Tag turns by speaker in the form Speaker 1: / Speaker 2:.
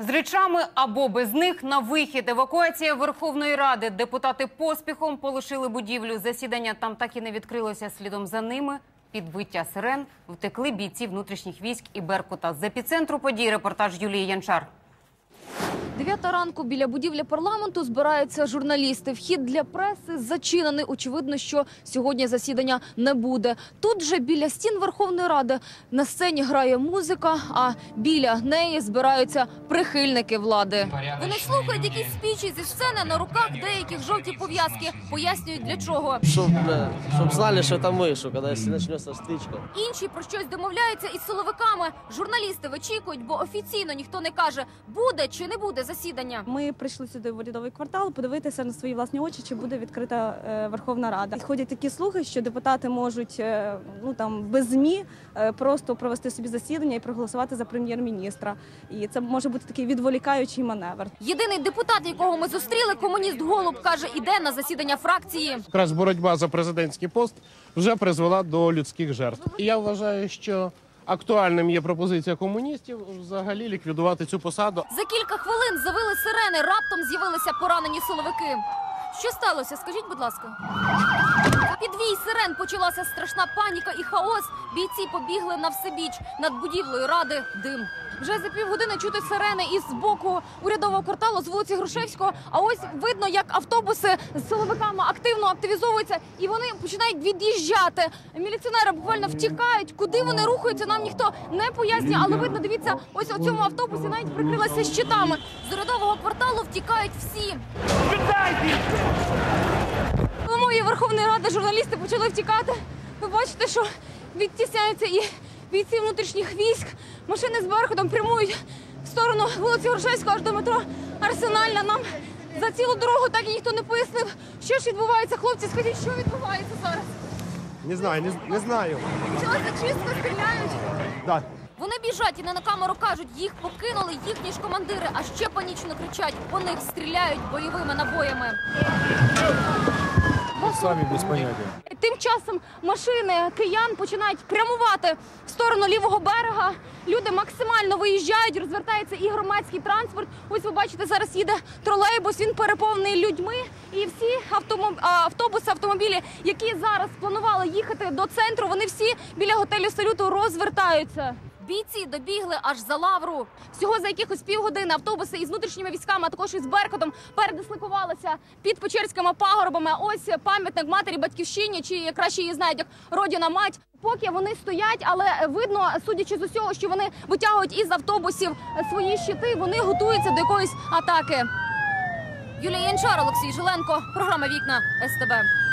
Speaker 1: З речами або без них на вихід. Евакуація Верховної Ради. Депутати поспіхом полишили будівлю. Засідання там так і не відкрилося. Слідом за ними під виття сирен втекли бійці внутрішніх військ і Беркута. З епіцентру подій репортаж Юлії Янчар.
Speaker 2: Дев'ята ранку біля будівлі парламенту збираються журналісти. Вхід для преси зачинений. Очевидно, що сьогодні засідання не буде. Тут же біля стін Верховної Ради на сцені грає музика, а біля неї збираються прихильники влади. Вони слухають якісь спічі зі сцени на руках деяких жовті пов'язки. Пояснюють для чого.
Speaker 3: Чтоб, бля, чтоб знали, что это мы, что когда если начнется стычка.
Speaker 2: Інші про щось домовляються із силовиками. Журналісти вичікують, бо офіційно ніхто не каже, буде чи не буде засідання.
Speaker 4: Ми прийшли сюди в урядовий квартал подивитися на свої власні очі, чи буде відкрита е, Верховна Рада. Ходять такі слухи, що депутати можуть е, ну там без змі е, просто провести собі засідання і проголосувати за прем'єр-міністра. І це може бути такий відволікаючий маневр.
Speaker 2: Єдиний депутат, якого ми зустріли, комуніст Голуб, каже, іде на засідання фракції.
Speaker 5: Якраз боротьба за президентський пост вже призвела до людських жертв. І я вважаю, що актуальним є пропозиція комуністів взагалі ліквідувати цю посаду.
Speaker 2: За кілька хвилин завили сирени, раптом з'явилися поранені силовики. Що сталося? Скажіть, будь ласка. Вій сирен почалася страшна паніка і хаос. Бійці побігли на всебіч над будівлею ради. Дим. Вже за півгодини чути сирени із боку урядового кварталу з вулиці Грушевського. А ось видно, як автобуси з силовиками активно активізовуються, і вони починають від'їжджати. Міліціонери буквально втікають. Куди вони рухаються, нам ніхто не пояснює. Але видно, дивіться, ось у цьому автобусі навіть прикрилася щитами. З урядового кварталу втікають всі. Мої Верховної Ради журналісти почали втікати. Ви бачите, що відтісняються і бійці внутрішніх військ. Машини з Беркутом прямують в сторону вулиці Грушевського аж до метро Арсенальна. Нам за цілу дорогу так і ніхто не пояснив, що ж відбувається. Хлопці, скажіть, що відбувається зараз?
Speaker 6: Не знаю, не, не знаю.
Speaker 2: Почалася чистка, стріляють.
Speaker 6: Да.
Speaker 2: Вони біжать і не на камеру кажуть, їх покинули їхні ж командири, а ще панічно кричать, по них стріляють бойовими набоями.
Speaker 6: Самі без поняття.
Speaker 2: Тим часом машини киян починають прямувати в сторону лівого берега. Люди максимально виїжджають, розвертається і громадський транспорт. Ось ви бачите, зараз їде тролейбус. Він переповнений людьми. І всі автобуси, автомобілі, які зараз планували їхати до центру, вони всі біля готелю салюту розвертаються. Бійці добігли аж за лавру. Всього за якихось півгодини автобуси із внутрішніми військами, а також із Беркутом передислокувалися під Печерськими пагорбами. Ось пам'ятник матері батьківщині, чи краще її знають як родина мать. Поки вони стоять, але видно, судячи з усього, що вони витягують із автобусів свої щити. Вони готуються до якоїсь атаки. Юлія Янчар, Олексій Жиленко, програма Вікна СТБ.